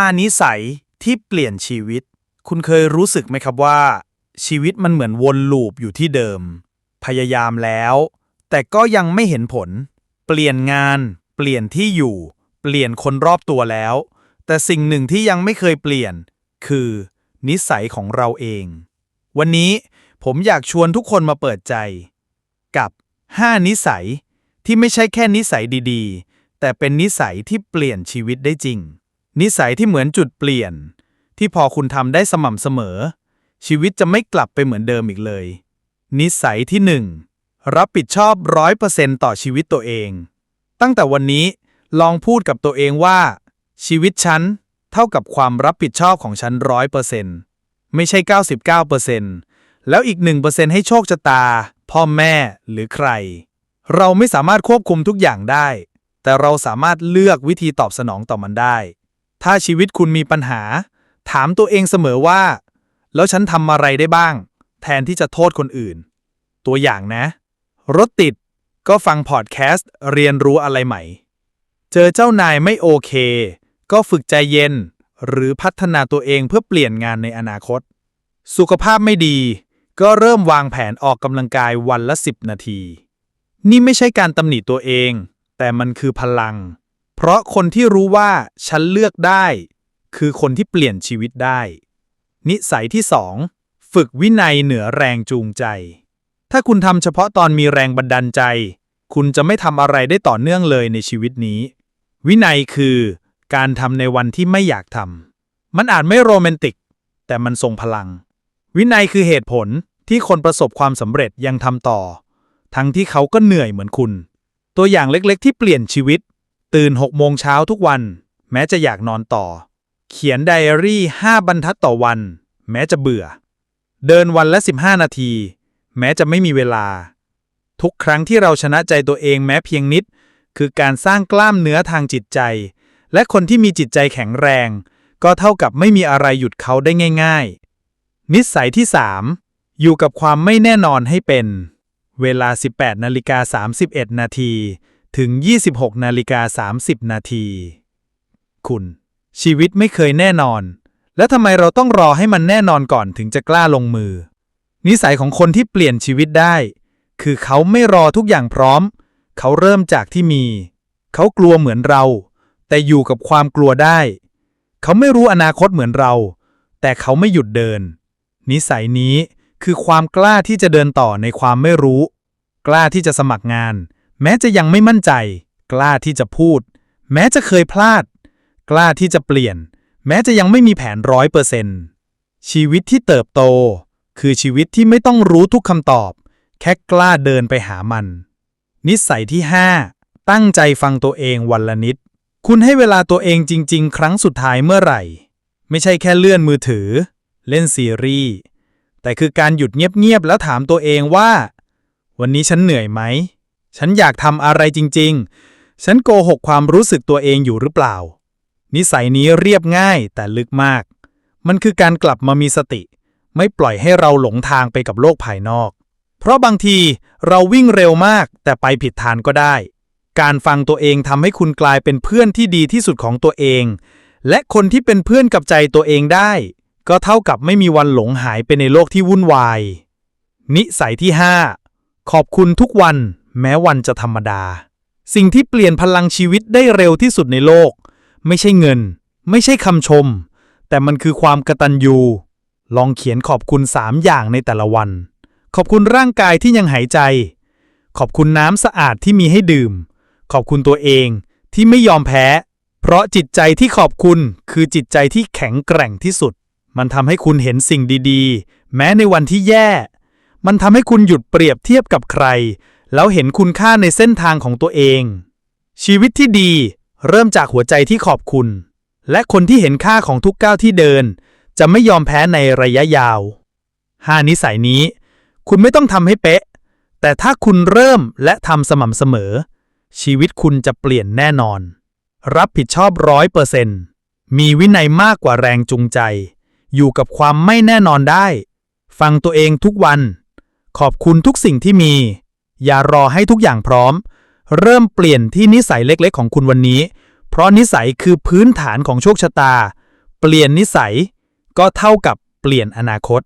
5 นิสัยที่เปลี่ยนชีวิต คุณเคยรู้สึกไหมครับว่า ชีวิตมันเหมือนวนลูปอยู่ที่เดิม พยายามแล้ว แต่ก็ยังไม่เห็นผล เปลี่ยนงาน เปลี่ยนที่อยู่ เปลี่ยนคนรอบตัวแล้ว แต่สิ่งหนึ่งที่ยังไม่เคยเปลี่ยน คือ นิสัยของเราเอง วันนี้ผมอยากชวนทุกคนมาเปิดใจ กับ 5 นิสัยที่ไม่ใช่แค่นิสัยดีๆ แต่เป็นนิสัยที่เปลี่ยนชีวิตได้จริง นิสัยที่เหมือนจุดเปลี่ยน ที่พอคุณทำได้สม่ำเสมอ ชีวิตจะไม่กลับไปเหมือนเดิมอีกเลย นิสัยที่หนึ่งรับผิดชอบร้อยเปอร์เซนต่อชีวิตตัวเอง ตั้งแต่วันนี้ลองพูดกับตัวเองว่า ชีวิตฉันเท่ากับความรับผิดชอบของฉันร้อยเปอร์เซนไม่ใช่ 99เปอร์เซนแล้วอีก 1%ให้โชคชะตา พ่อแม่หรือใคร เราไม่สามารถควบคุมทุกอย่างได้ แต่เราสามารถเลือกวิธีตอบสนองต่อมันได้ ถ้าชีวิตคุณมีปัญหา ถามตัวเองเสมอว่า แล้วฉันทำอะไรได้บ้าง แทนที่จะโทษคนอื่น ตัวอย่างนะ รถติดก็ฟังพอดแคสต์เรียนรู้อะไรใหม่ เจอเจ้านายไม่โอเค ก็ฝึกใจเย็น หรือพัฒนาตัวเองเพื่อเปลี่ยนงานในอนาคต สุขภาพไม่ดี ก็เริ่มวางแผนออกกำลังกายวันละ 10 นาที นี่ไม่ใช่การตำหนิตัวเอง แต่มันคือพลัง เพราะคนที่รู้ว่าฉันเลือกได้ คือคนที่เปลี่ยนชีวิตได้ นิสัยที่2ฝึกวินัยเหนือแรงจูงใจ ถ้าคุณทำเฉพาะตอนมีแรงบันดาลใจ คุณจะไม่ทำอะไรได้ต่อเนื่องเลยในชีวิตนี้ วินัยคือการทำในวันที่ไม่อยากทำ มันอาจไม่โรแมนติก แต่มันทรงพลัง วินัยคือเหตุผลที่คนประสบความสำเร็จยังทำต่อ ทั้งที่เขาก็เหนื่อยเหมือนคุณ ตัวอย่างเล็กๆ ที่เปลี่ยนชีวิต ตื่น 6 โมงเช้าทุกวัน แม้จะอยากนอนต่อ เขียนไดอารี่ 5 บรรทัดต่อวัน แม้จะเบื่อ เดินวันละ 15 นาที แม้จะไม่มีเวลา ทุกครั้งที่เราชนะใจตัวเองแม้เพียงนิด คือการสร้างกล้ามเนื้อทางจิตใจ และคนที่มีจิตใจแข็งแรง ก็เท่ากับไม่มีอะไรหยุดเขาได้ง่าย ๆ นิสัยที่ 3 อยู่กับความไม่แน่นอนให้เป็น เวลา 18นาฬิกา31 นาที ถึง 26นาฬิกา30 นาที คุณ ชีวิตไม่เคยแน่นอน แล้วทำไมเราต้องรอให้มันแน่นอนก่อนถึงจะกล้าลงมือ นิสัยของคนที่เปลี่ยนชีวิตได้ คือเขาไม่รอทุกอย่างพร้อม เขาเริ่มจากที่มี เขากลัวเหมือนเรา แต่อยู่กับความกลัวได้ เขาไม่รู้อนาคตเหมือนเรา แต่เขาไม่หยุดเดิน นิสัยนี้คือความกล้าที่จะเดินต่อในความไม่รู้ กล้าที่จะสมัครงาน แม้จะยังไม่มั่นใจ กล้าที่จะพูด แม้จะเคยพลาด กล้าที่จะเปลี่ยน แม้จะยังไม่มีแผนร้อยเปอร์เซนต์ชีวิตที่เติบโต คือชีวิตที่ไม่ต้องรู้ทุกคำตอบ แค่กล้าเดินไปหามัน นิสัยที่ 5 ตั้งใจฟังตัวเองวันละนิด คุณให้เวลาตัวเองจริง ๆ ครั้งสุดท้ายเมื่อไหร่ ไม่ใช่แค่เลื่อนมือถือ เล่นซีรีส์แต่คือการหยุดเงียบๆแล้วถามตัวเองว่า วันนี้ฉันเหนื่อยไหม ฉันอยากทำอะไรจริง ๆ ฉันโกหกความรู้สึกตัวเองอยู่หรือเปล่า นิสัยนี้เรียบง่ายแต่ลึกมาก มันคือการกลับมามีสติ ไม่ปล่อยให้เราหลงทางไปกับโลกภายนอก เพราะบางทีเราวิ่งเร็วมากแต่ไปผิดทางก็ได้ การฟังตัวเองทำให้คุณกลายเป็นเพื่อนที่ดีที่สุดของตัวเอง และคนที่เป็นเพื่อนกับใจตัวเองได้ ก็เท่ากับไม่มีวันหลงหายไปในโลกที่วุ่นวาย นิสัยที่ 5 ขอบคุณทุกวัน แม้วันจะธรรมดา สิ่งที่เปลี่ยนพลังชีวิตได้เร็วที่สุดในโลก ไม่ใช่เงิน ไม่ใช่คำชม แต่มันคือความกระตัญญูลองเขียนขอบคุณ3อย่างในแต่ละวัน ขอบคุณร่างกายที่ยังหายใจ ขอบคุณน้ำสะอาดที่มีให้ดื่ม ขอบคุณตัวเองที่ไม่ยอมแพ้ เพราะจิตใจที่ขอบคุณคือจิตใจที่แข็งแกร่งที่สุด มันทำให้คุณเห็นสิ่งดีๆ แม้ในวันที่แย่ มันทำให้คุณหยุดเปรียบเทียบกับใคร แล้วเห็นคุณค่าในเส้นทางของตัวเอง ชีวิตที่ดีเริ่มจากหัวใจที่ขอบคุณ และคนที่เห็นค่าของทุกก้าวที่เดิน จะไม่ยอมแพ้ในระยะยาวห้านิสัยนี้ คุณไม่ต้องทำให้เป๊ะ แต่ถ้าคุณเริ่มและทำสม่ำเสมอ ชีวิตคุณจะเปลี่ยนแน่นอน รับผิดชอบร้อยเปอร์เซนต์มีวินัยมากกว่าแรงจูงใจ อยู่กับความไม่แน่นอนได้ ฟังตัวเองทุกวัน ขอบคุณทุกสิ่งที่มี อย่ารอให้ทุกอย่างพร้อม เริ่มเปลี่ยนที่นิสัยเล็กๆ ของคุณวันนี้ เพราะนิสัยคือพื้นฐานของโชคชะตา เปลี่ยนนิสัยก็เท่ากับเปลี่ยนอนาคต